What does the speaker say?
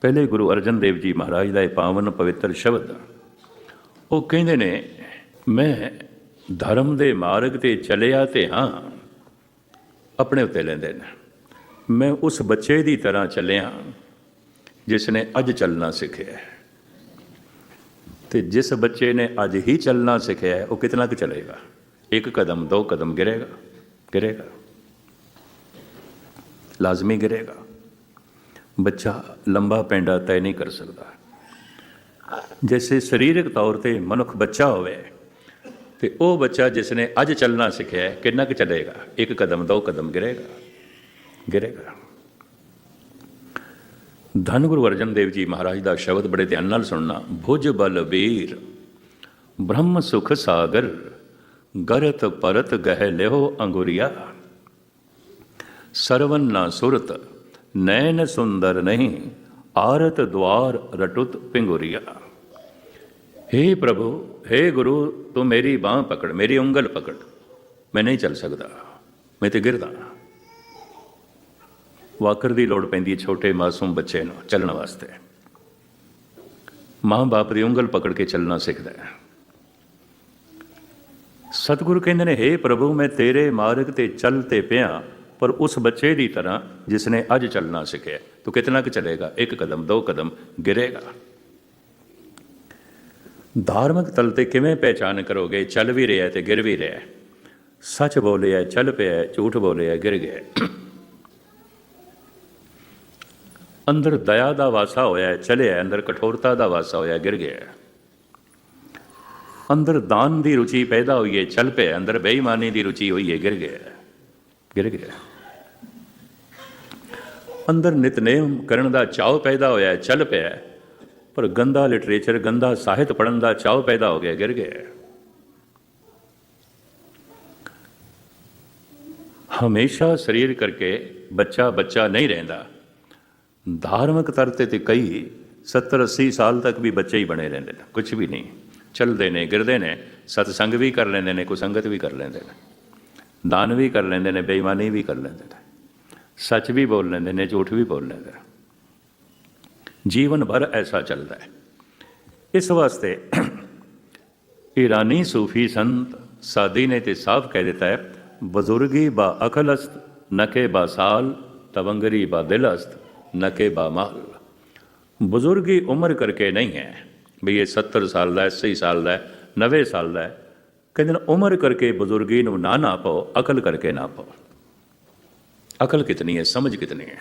ਪਹਿਲੇ ਗੁਰੂ ਅਰਜਨ ਦੇਵ ਜੀ ਮਹਾਰਾਜ ਦਾ ਇਹ ਪਾਵਨ ਪਵਿੱਤਰ ਸ਼ਬਦ। ਉਹ ਕਹਿੰਦੇ ਨੇ, ਮੈਂ ਧਰਮ ਦੇ ਮਾਰਗ ਤੇ ਚੱਲਿਆ ਤੇ ਹਾਂ, ਆਪਣੇ ਉੱਤੇ ਲੈਂਦੇ ਨੇ। ਮੈਂ ਉਸ ਬੱਚੇ ਦੀ ਤਰ੍ਹਾਂ ਚੱਲਿਆ, ਜਿਸ ਨੇ ਅੱਜ ਚੱਲਣਾ ਸਿੱਖਿਆ ਹੈ। ਤੇ ਜਿਸ ਬੱਚੇ ਨੇ ਅੱਜ ਹੀ ਚੱਲਣਾ ਸਿੱਖਿਆ ਉਹ ਕਿਤਨਾ ਕੁ ਚਲੇਗਾ? ਇੱਕ ਕਦਮ, ਦੋ ਕਦਮ ਗਿਰੇਗਾ ਗਿਰੇਗਾ। ਲਾਜ਼ਮੀ ਗਿਰੇਗਾ। ਬੱਚਾ ਲੰਬਾ ਪੈਂਡਾ ਤੈਅ ਨਹੀਂ ਕਰ ਸਕਦਾ। ਜੈਸੇ ਸਰੀਰਕ ਤੌਰ ਤੇ ਮਨੁੱਖ ਬੱਚਾ ਹੋਵੇ, ਤੇ ਉਹ ਬੱਚਾ ਜਿਸ ਨੇ ਅੱਜ ਚੱਲਣਾ ਸਿੱਖਿਆ ਕਿੰਨਾ ਕੁ ਚੱਲੇਗਾ? ਇੱਕ ਕਦਮ, ਦੋ ਕਦਮ ਗਿਰੇਗਾ। ਗਿਰੇਗਾ। ਧੰਨ ਗੁਰੂ ਅਰਜਨ ਦੇਵ ਜੀ ਮਹਾਰਾਜ ਦਾ ਸ਼ਬਦ ਬੜੇ ਧਿਆਨ ਨਾਲ ਸੁਣਨਾ। ਭੁਜ ਬਲ ਵੀਰ, ਬ੍ਰਹਮ ਸੁਖ ਸਾਗਰ, ਗਰਤ ਪਰਤ ਗਹਿ ਲਿਓ ਅੰਗੁਰੀਆ। ਸਰਵਨ ਨਾ ਸੁਰਤ ਨੈਣ ਸੁੰਦਰ ਨਹੀਂ ਆਰਤ ਦਵਾਰ ਰਟੁਤ ਪਿੰਗੁਰੀਆ हे प्रभु हे गुरु तू मेरी बाह पकड़ मेरी उंगल पकड़ मैं नहीं ਚੱਲ ਸਕਦਾ ਮੈਂ ਤੇ ਗਿਰਦਾ ਵਾਕਰ ਦੀ ਲੋੜ ਪੈਂਦੀ ਹੈ ਛੋਟੇ ਮਾਸੂਮ ਬੱਚੇ ਨੂੰ ਚੱਲਣ ਵਾਸਤੇ ਮਾਂ-ਬਾਪ ਦੀ ਉਂਗਲ ਪਕੜ ਕੇ ਚੱਲਣਾ ਸਿੱਖਦਾ ਹੈ ਸਤਿਗੁਰੂ ਕਹਿੰਦੇ ਨੇ हे ਪ੍ਰਭੂ ਮੈਂ ਤੇਰੇ ਮਾਰਗ ਤੇ ਚੱਲ ਤੇ ਪਿਆ ਪਰ ਉਸ ਬੱਚੇ ਦੀ ਤਰ੍ਹਾਂ ਜਿਸ ਨੇ ਅੱਜ ਚੱਲਣਾ ਸਿੱਖਿਆ ਤੂੰ ਕਿਤਨਾ ਕੁ ਚਲੇਗਾ? ਇੱਕ ਕਦਮ, ਦੋ ਕਦਮ ਗਿਰੇਗਾ। ਧਾਰਮਿਕ ਤਲ ਤੇ ਕਿਵੇਂ ਪਹਿਚਾਨ ਕਰੋਗੇ? ਚੱਲ ਵੀ ਰਿਹਾ ਤੇ ਗਿਰ ਵੀ ਰਿਹਾ ਸੱਚ ਬੋਲਿਆ ਚੱਲ ਪਿਆ ਝੂਠ ਬੋਲਿਆ ਗਿਰ ਗਿਆ ਅੰਦਰ ਦਇਆ ਦਾ ਵਾਸਾ ਹੋਇਆ ਚਲਿਆ ਅੰਦਰ ਕਠੋਰਤਾ ਦਾ ਵਾਸਾ ਹੋਇਆ ਗਿਰ ਗਿਆ ਅੰਦਰ ਦਾਨ ਦੀ ਰੁਚੀ ਪੈਦਾ ਹੋਈ ਹੈ, ਚੱਲ ਪਿਆ ਅੰਦਰ ਬੇਈਮਾਨੀ ਦੀ ਰੁਚੀ ਹੋਈ ਹੈ, ਗਿਰ ਗਿਆ ਗਿਰ ਗਿਆ ਅੰਦਰ ਨਿਤਨੇਮ ਕਰਨ ਦਾ ਚਾਅ ਪੈਦਾ ਹੋਇਆ, ਚੱਲ ਪਿਆ। ਪਰ ਗੰਦਾ ਲਿਟਰੇਚਰ, ਗੰਦਾ ਸਾਹਿਤ ਪੜਨ ਦਾ ਚਾਅ ਪੈਦਾ ਹੋ ਗਿਆ, ਗਿਰ ਗਿਆ। ਹਮੇਸ਼ਾ ਸਰੀਰ ਕਰਕੇ ਬੱਚਾ ਬੱਚਾ ਨਹੀਂ ਰਹਿੰਦਾ। ਧਾਰਮਿਕ ਤਰਤੇ ਤੇ ਕਈ 70 80 ਸਾਲ ਤੱਕ ਵੀ ਬੱਚੇ ਹੀ ਬਣੇ ਰਹਿੰਦੇ ਨੇ ਕੁਝ ਵੀ ਨਹੀਂ। ਚੱਲਦੇ ਨੇ, ਗਿਰਦੇ ਨੇ, ਸਤਸੰਗ ਵੀ ਕਰ ਲੈਂਦੇ ਨੇ, ਕੁਸੰਗਤ ਵੀ ਕਰ ਲੈਂਦੇ ਨੇ। ਦਾਨ ਵੀ ਕਰ ਲੈਂਦੇ ਨੇ, ਬੇਈਮਾਨੀ ਵੀ ਕਰ ਲੈਂਦੇ ਨੇ। ਸੱਚ ਵੀ ਬੋਲ ਲੈਂਦੇ ਨੇ, ਝੂਠ ਵੀ ਬੋਲ ਲੈਂਦੇ ਨੇ। ਜੀਵਨ ਭਰ ਐਸਾ ਚੱਲਦਾ ਹੈ। ਇਸ ਵਾਸਤੇ ਈਰਾਨੀ ਸੂਫੀ ਸੰਤ ਸਾਦੀ ਨੇ ਤੇ ਸਾਫ਼ ਕਹਿ ਦਿੱਤਾ ਹੈ, ਬਜ਼ੁਰਗੀ ਬਾ ਅਕਲਸਤ ਨਕੇ ਬਾ ਸਾਲ, ਤਵੰਗਰੀ ਬਾ ਦਿਲਸਤ ਨਕੇ ਬਾ ਮਾਲ। ਬਜ਼ੁਰਗੀ ਉਮਰ ਕਰਕੇ ਨਹੀਂ ਹੈ ਵੀ ਇਹ 70 ਸਾਲ ਦਾ ਹੈ 80 ਸਾਲ ਦਾ ਹੈ 90 ਸਾਲ ਦਾ ਕਹਿੰਦੇ ਨੇ, ਉਮਰ ਕਰਕੇ ਬਜ਼ੁਰਗੀ ਨੂੰ ਨਾ ਨਾ ਪਾਓ ਅਕਲ ਕਰਕੇ ਨਾ ਪਾਓ ਅਕਲ ਕਿਤਨੀ ਹੈ ਸਮਝ ਕਿਤਨੀ ਹੈ।